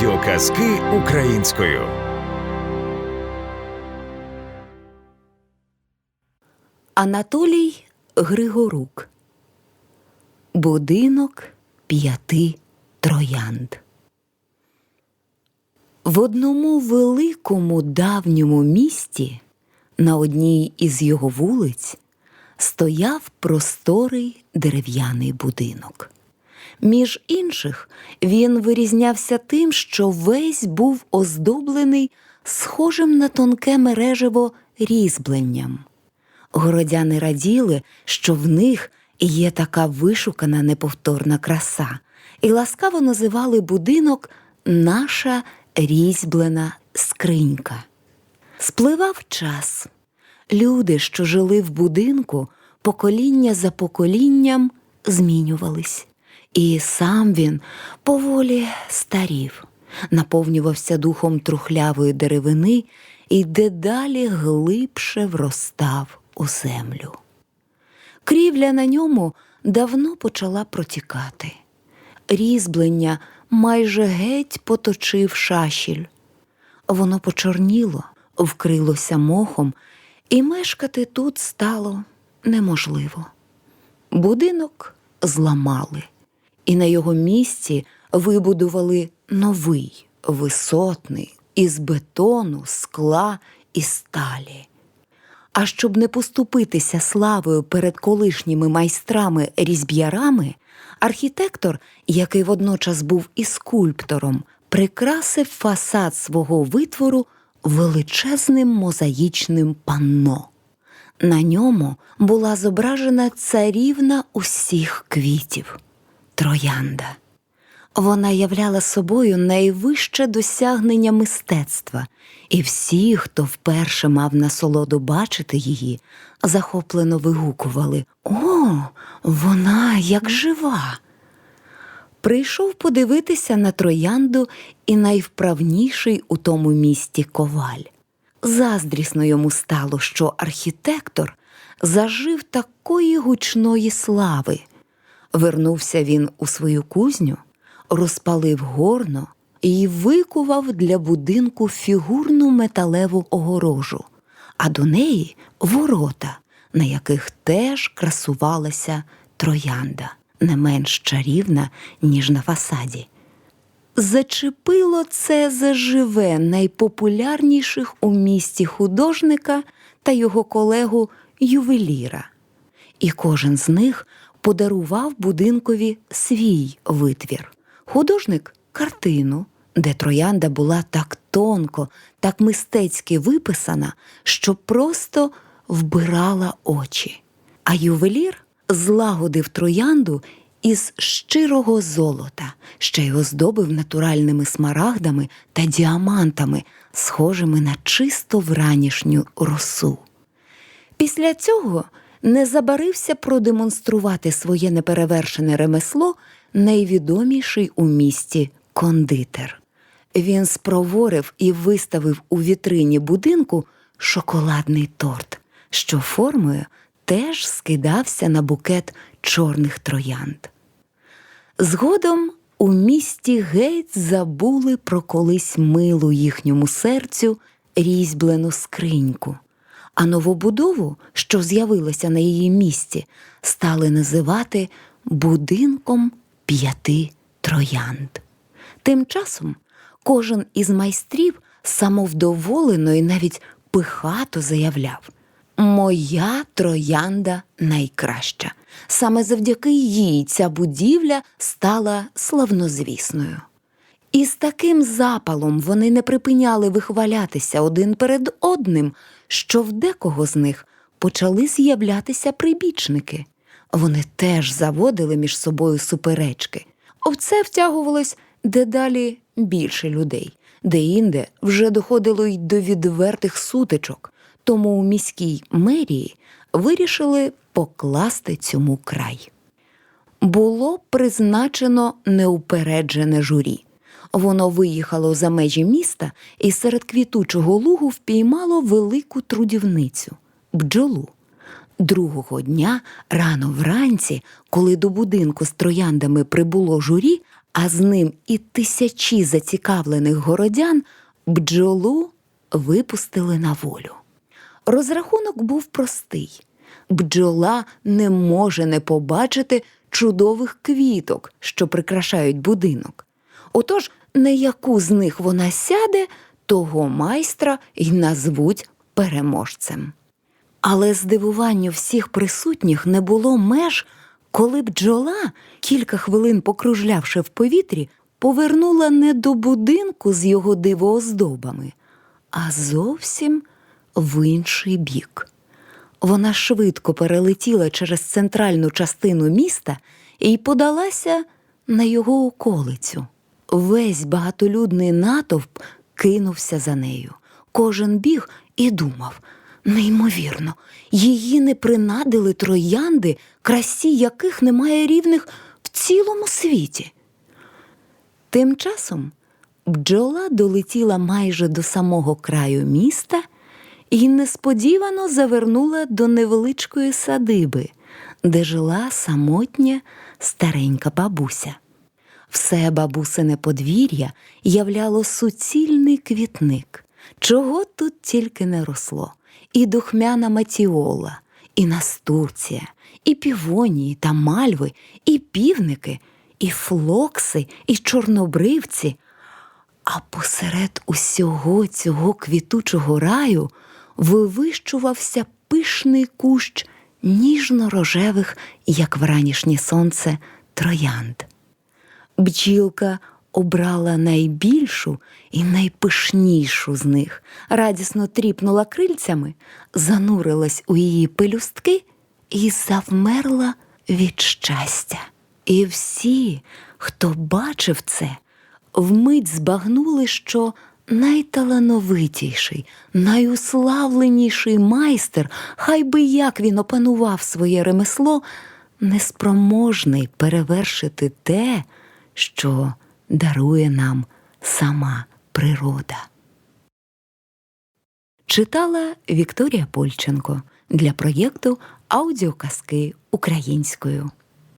Аудіоказки українською. Анатолій Григорук Будинок п'яти троянд. В одному великому давньому місті на одній із його вулиць стояв просторий дерев'яний будинок. Між інших він вирізнявся тим, що весь був оздоблений схожим на тонке мережево різьбленням. Городяни раділи, що в них є така вишукана неповторна краса, і ласкаво називали будинок наша різьблена скринька. Спливав час. Люди, що жили в будинку, покоління за поколінням змінювались, і сам він поволі старів, наповнювався духом трухлявої деревини і дедалі глибше вростав у землю. Крівля на ньому давно почала протікати. Різьблення майже геть поточив шашіль. Воно почорніло, вкрилося мохом, і мешкати тут стало неможливо. Будинок зламали, і на його місці вибудували новий, висотний, із бетону, скла і сталі. А щоб не поступитися славою перед колишніми майстрами різьб'ярами, архітектор, який водночас був і скульптором, прикрасив фасад свого витвору величезним мозаїчним панно. На ньому була зображена царівна усіх квітів троянда. Вона являла собою найвище досягнення мистецтва, і всі, хто вперше мав насолоду бачити її, захоплено вигукували О, вона як жива. Прийшов подивитися на троянду і найвправніший у тому місті коваль. Заздрісно йому стало, що архітектор зажив такої гучної слави. Вернувся він у свою кузню, розпалив горно і викував для будинку фігурну металеву огорожу, а до неї ворота, на яких теж красувалася троянда, не менш чарівна, ніж на фасаді. Зачепило це заживе найпопулярніших у місті художника та його колегу ювеліра. І кожен з них подарував будинкові свій витвір. Художник картину, де троянда була так тонко, так мистецьки виписана, що просто вбирала очі. А ювелір злагодив троянду із щирого золота, ще й оздобив натуральними смарагдами та діамантами, схожими на чисто вранішню росу. Після цього не забарився продемонструвати своє неперевершене ремесло найвідоміший у місті кондитер. Він спроворив і виставив у вітрині будинку шоколадний торт, що формою теж скидався на букет чорних троянд. Згодом у місті геть забули про колись милу їхньому серцю різьблену скриньку, а новобудову, що з'явилася на її місці, стали називати будинком п'яти троянд. Тим часом кожен із майстрів самовдоволено і навіть пихато заявляв Моя троянда найкраща. Саме завдяки їй ця будівля стала славнозвісною. І з таким запалом вони не припиняли вихвалятися один перед одним, що в декого з них почали з'являтися прибічники. Вони теж заводили між собою суперечки. В це втягувалось дедалі більше людей, де інде вже доходило й до відвертих сутичок, тому у міській мерії вирішили покласти цьому край. Було призначено неупереджене журі. Воно виїхало за межі міста і серед квітучого лугу впіймало велику трудівницю бджолу. Другого дня, рано вранці, коли до будинку з трояндами прибуло журі, а з ним і тисячі зацікавлених городян бджолу випустили на волю. Розрахунок був простий. Бджола не може не побачити чудових квіток, що прикрашають будинок. Отож, на яку з них вона сяде, того майстра й назвуть переможцем. Але здивуванню всіх присутніх не було меж, коли бджола, кілька хвилин покружлявши в повітрі, повернула не до будинку з його дивооздобами, а зовсім в інший бік. Вона швидко перелетіла через центральну частину міста і подалася на його околицю. Весь багатолюдний натовп кинувся за нею. Кожен біг і думав неймовірно, її не принадили троянди, красі яких немає рівних в цілому світі. Тим часом бджола долетіла майже до самого краю міста і несподівано завернула до невеличкої садиби, де жила самотня старенька бабуся. Все бабусине подвір'я являло суцільний квітник, чого тут тільки не росло, і духмяна матіола, і настурція, і півонії та мальви, і півники, і флокси, і чорнобривці. А посеред усього цього квітучого раю вивищувався пишний кущ ніжно-рожевих, як вранішнє сонце, троянд. Бджілка обрала найбільшу і найпишнішу з них, радісно тріпнула крильцями, занурилась у її пелюстки і завмерла від щастя. І всі, хто бачив це, вмить збагнули, що найталановитіший, найуславленіший майстер, хай би як він опанував своє ремесло, неспроможний перевершити те, що дарує нам сама природа. Читала Вікторія Польченко для проєкту Аудіоказки українською.